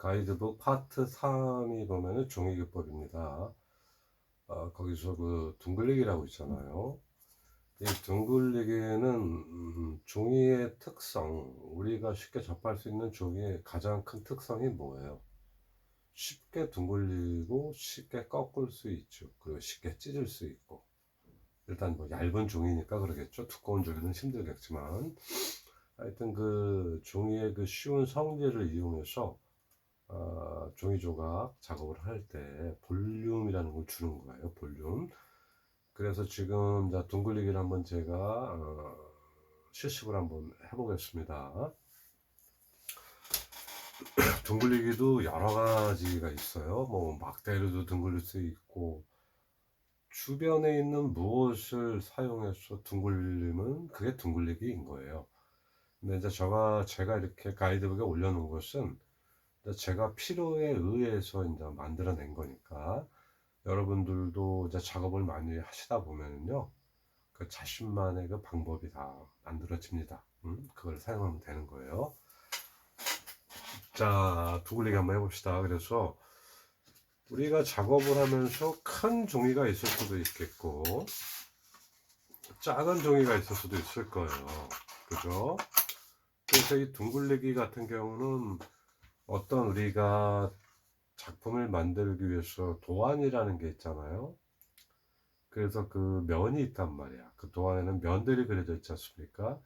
가이드북 파트 3이 보면은 종이기법입니다. 아, 거기서 그 둥글리기라고 있잖아요. 이 둥글리기는 음, 종이의 특성, 우리가 쉽게 접할 수 있는 종이의 가장 큰 특성이 뭐예요? 쉽게 둥글리고 쉽게 꺾을 수 있죠. 그리고 쉽게 찢을 수 있고. 일단 뭐 얇은 종이니까 그러겠죠. 두꺼운 종이는 힘들겠지만. 하여튼 그 종이의 그 쉬운 성질을 이용해서 어, 종이 조각 작업을 할 때 볼륨이라는 걸 주는 거예요. 볼륨. 그래서 지금 자 둥글리기를 한번 제가 어, 실습을 한번 해보겠습니다. 둥글리기도 여러 가지가 있어요. 뭐 막대로도 둥글릴 수 있고 주변에 있는 무엇을 사용해서 둥글리면 그게 둥글리기인 거예요. 근데 이제 제가 제가 이렇게 가이드북에 올려놓은 것은 이 제 제가 필요에 의해서 이제 만들어낸 거니까 여러분들도 이제 작업을 많이 하시다 보면은요 그 자신만의 그 방법이 다 만들어집니다. 음, 그걸 사용하면 되는 거예요. 자, 두글리기 한번 해봅시다. 그래서 우리가 작업을 하면서 큰 종이가 있을 수도 있겠고 작은 종이가 있을 수도 있을 거예요. 그죠? 그래서 이 둥글리기 같은 경우는 어떤 우리가 작품을 만들기 위해서 도안이라는 게 있잖아요. 그래서 그 면이 있단 말이야. 그 도안에는 면들이 그려져 있지 않습니까?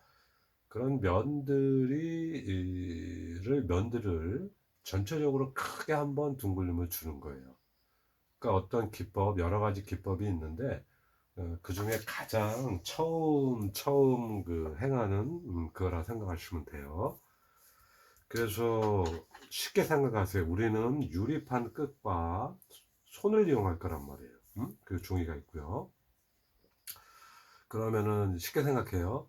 그런 면들이를 면들을 전체적으로 크게 한번 둥글림을 주는 거예요. 그러니까 어떤 기법 여러 가지 기법이 있는데 어, 그 중에 가장 처음 처음 그 행하는 음, 그거라 생각하시면 돼요. 그래서 쉽게 생각하세요. 우리는 유리판 끝과 손을 이용할 거란 말이에요. 음? 그 종이가 있고요. 그러면은 쉽게 생각해요.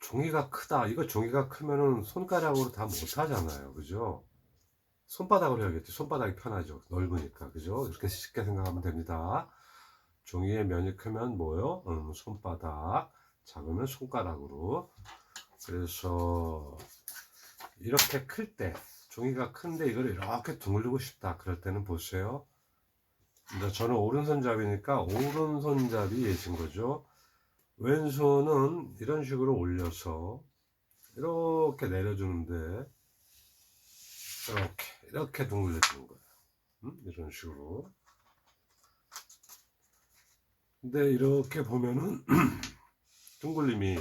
종이가 크다. 이거 종이가 크면은 손가락으로 다 못 하잖아요. 그죠? 손바닥으로 해야겠지. 손바닥이 편하죠. 넓으니까. 그죠? 이렇게 쉽게 생각하면 됩니다. 종이의 면이 크면 뭐요? 음, 손바닥. 작으면 손가락으로. 그래서 이렇게 클 때, 종이가 큰데 이걸 이렇게 둥글리고 싶다. 그럴 때는 보세요. 이제 저는 오른손잡이니까 오른손잡이 예신 거죠. 왼손은 이런 식으로 올려서 이렇게 내려주는데 이렇게 이렇게 둥글려주는 거예요. 음? 이런 식으로. 근데 이렇게 보면은 둥글림이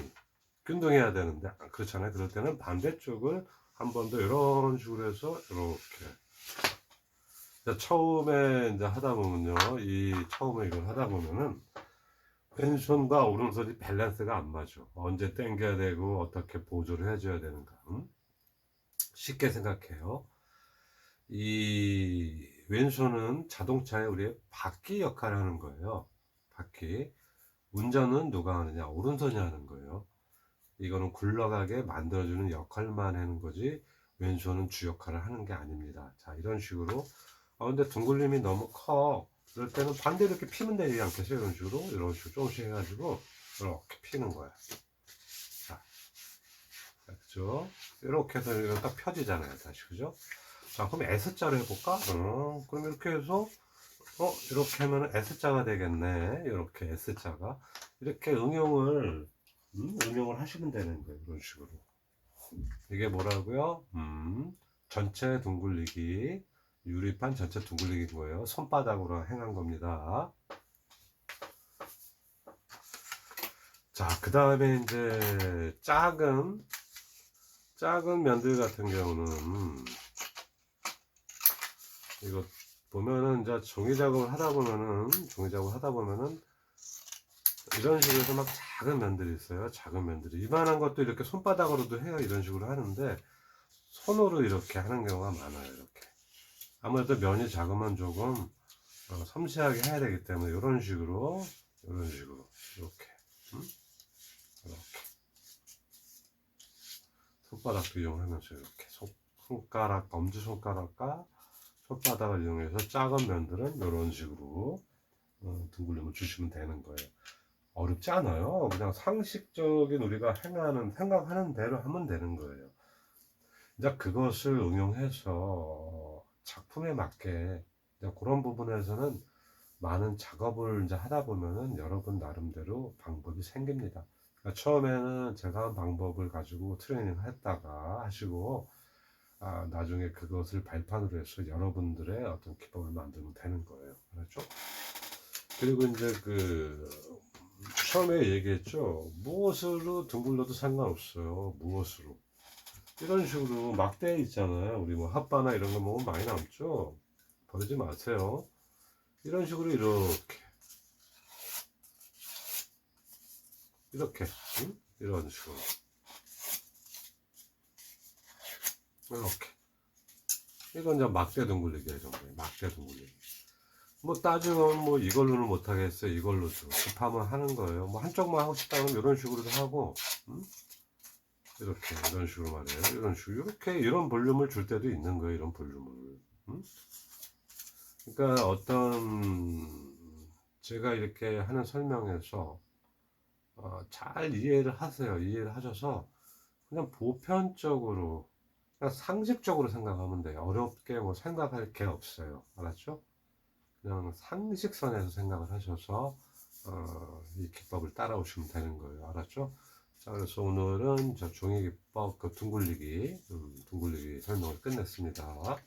균등해야 되는데 아, 그렇잖아요. 그럴 때는 반대쪽을 한 번 더 이런 식으로 해서 이렇게 자, 처음에 이제 하다 보면요, 이 처음에 이걸 하다 보면은 왼손과 오른손이 밸런스가 안 맞아. 언제 당겨야 되고 어떻게 보조를 해줘야 되는가. 음? 쉽게 생각해요. 이 왼손은 자동차의 우리의 바퀴 역할을 하는 거예요. 바퀴. 운전은 누가 하느냐? 오른손이 하는 거예요. 이거는 굴러가게 만들어주는 역할만 하는 거지 왼손은 주 역할을 하는 게 아닙니다. 자 이런 식으로 아 근데 둥글림이 너무 커 그럴 때는 반대로 이렇게 피면 되지 않겠어요? 이런 식으로 이런 식으로 조금씩 해가지고 이렇게 피는 거야. 자, 그죠? 이렇게 해서 이거 딱 펴지잖아요, 다시 그죠? 자 그럼 S자로 해볼까? 어, 그럼 이렇게 해서 어 이렇게 하면 S자가 되겠네. 이렇게 S자가 이렇게 응용을 음, 응용을 하시면 되는 거예요. 이런 식으로. 이게 뭐라고요? 음, 전체 둥글리기. 유리판 전체 둥글리기인 거예요. 손바닥으로 행한 겁니다. 자, 그 다음에 이제 작은, 작은 면들 같은 경우는, 이거 보면은 이제 종이 작업을 하다 보면은, 종이 작업을 하다 보면은, 이런 식으로 막 작은 면들이 있어요. 작은 면들이. 이만한 것도 이렇게 손바닥으로도 해요. 이런 식으로 하는데, 손으로 이렇게 하는 경우가 많아요. 이렇게. 아무래도 면이 작으면 조금 어, 섬세하게 해야 되기 때문에 이런 식으로, 이런 식으로, 이렇게. 음? 이렇게. 손바닥도 이용하면서 이렇게. 손, 손가락, 엄지손가락과 손바닥을 이용해서 작은 면들은 이런 식으로 어, 둥글림을 주시면 되는 거예요. 어렵지 않아요. 그냥 상식적인 우리가 행하는, 생각하는 대로 하면 되는 거예요. 이제 그것을 응용해서 작품에 맞게 그런 부분에서는 많은 작업을 이제 하다 보면은 여러분 나름대로 방법이 생깁니다. 그러니까 처음에는 제가 한 방법을 가지고 트레이닝을 했다가 하시고 아, 나중에 그것을 발판으로 해서 여러분들의 어떤 기법을 만들면 되는 거예요. 그렇죠? 그리고 이제 그 처음에 얘기했죠. 무엇으로 둥글러도 상관없어요. 무엇으로. 이런 식으로 막대 있잖아요. 우리 뭐 핫바나 이런 거 먹으면 많이 남죠. 버리지 마세요. 이런 식으로 이렇게 이렇게 응? 이런 식으로 이렇게 이건 이제 막대 둥글리기 이런 거예요. 막대 둥글리기. 뭐 따지면 뭐 이걸로는 못 하겠어요. 이걸로도 급하면 하는 거예요. 뭐 한쪽만 하고 싶다면 이런 식으로도 하고 응? 이렇게 이런 식으로 말해요. 이런 식으로 이렇게 이런 볼륨을 줄 때도 있는 거예요. 이런 볼륨을. 응? 그러니까 어떤 제가 이렇게 하는 설명에서 어, 잘 이해를 하세요. 이해를 하셔서 그냥 보편적으로 그냥 상식적으로 생각하면 돼요. 어렵게 뭐 생각할 게 없어요. 알았죠? 그냥 상식선에서 생각을 하셔서 어, 이 기법을 따라오시면 되는 거예요. 알았죠? 자, 그래서 오늘은 저 종이 기법 그 둥글리기, 음, 둥글리기 설명을 끝냈습니다.